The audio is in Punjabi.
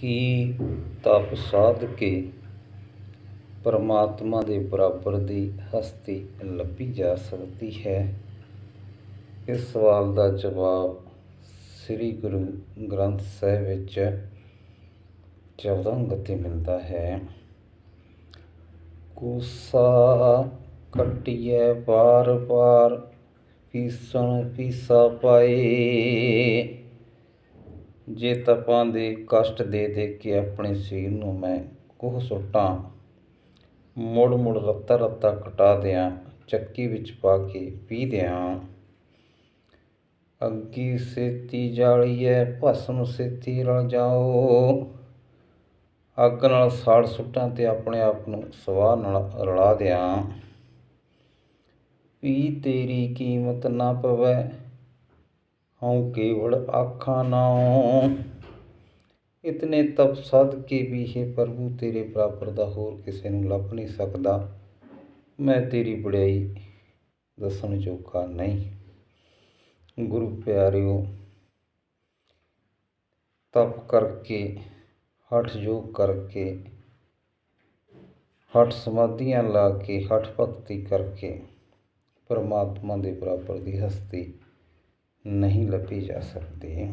ਕੀ ਤਪ ਸਾਧ ਕੇ ਪਰਮਾਤਮਾ ਦੇ ਬਰਾਬਰ ਦੀ ਹਸਤੀ ਲੱਭੀ ਜਾ ਸਕਦੀ ਹੈ? ਇਸ ਸਵਾਲ ਦਾ ਜਵਾਬ ਸ੍ਰੀ ਗੁਰੂ ਗ੍ਰੰਥ ਸਾਹਿਬ ਵਿੱਚ ਚੌਦਾਂ ਗੱਤੇ ਮਿਲਦਾ ਹੈ। ਕੋਸਾ ਕੱਟਿਐ ਬਾਰ ਬਾਰ ਪੀਸਣ ਪੀਸਾ ਪਾਏ ਜੇ ਤਪਾਂ ਦੇ ਕਸ਼ਟ ਦੇ ਦੇ ਕੇ ਆਪਣੇ ਸਰੀਰ ਨੂੰ ਮੈਂ ਕੋਹ ਸੁੱਟਾਂ ਮੁੜ ਮੁੜ ਰੱਤਾ ਰੱਤਾ ਕਟਾ ਦਿਆਂ, ਚੱਕੀ ਵਿੱਚ ਪਾ ਕੇ ਪੀ ਦਿਆਂ। ਅੱਗੀ ਸੇਤੀ ਜਾਲੀਐ ਭਸਮ ਸੇਤੀ ਰਲ ਜਾਓ। ਅੱਗ ਨਾਲ ਸਾੜ ਸੁੱਟਾਂ ਤੇ ਆਪਣੇ ਆਪ ਨੂੰ ਸਵਾਹ ਨਾਲ ਰਲਾ ਦਿਆਂ। ਪੀ ਤੇਰੀ ਕੀਮਤ ਨਾ ਪਵੇ ਹਉ ਕੇਵਲ ਆਖਾਂ ਨਾਉ। ਇਤਨੇ ਤਪ ਸਦ ਕੇ ਵੀ ਹੈ ਪ੍ਰਭੂ, ਤੇਰੇ ਬਰਾਬਰ ਦਾ ਹੋਰ ਕਿਸੇ ਨੂੰ ਲੱਭ ਨਹੀਂ ਸਕਦਾ। ਮੈਂ ਤੇਰੀ ਬੜਾਈ ਦੱਸਣ ਜੋਗਾ ਨਹੀਂ। ਗੁਰੂ ਪਿਆਰਿਓ, ਤਪ ਕਰਕੇ, ਹਠ ਯੋਗ ਕਰਕੇ, ਹਠ ਸਮਾਧੀਆਂ ਲਾ ਕੇ, ਹਠ ਭਗਤੀ ਕਰਕੇ, ਪਰਮਾਤਮਾ ਦੇ ਬਰਾਬਰ ਦੀ ਹਸਤੀ ਨਹੀਂ ਲੱਭੀ ਜਾ ਸਕਦੀ।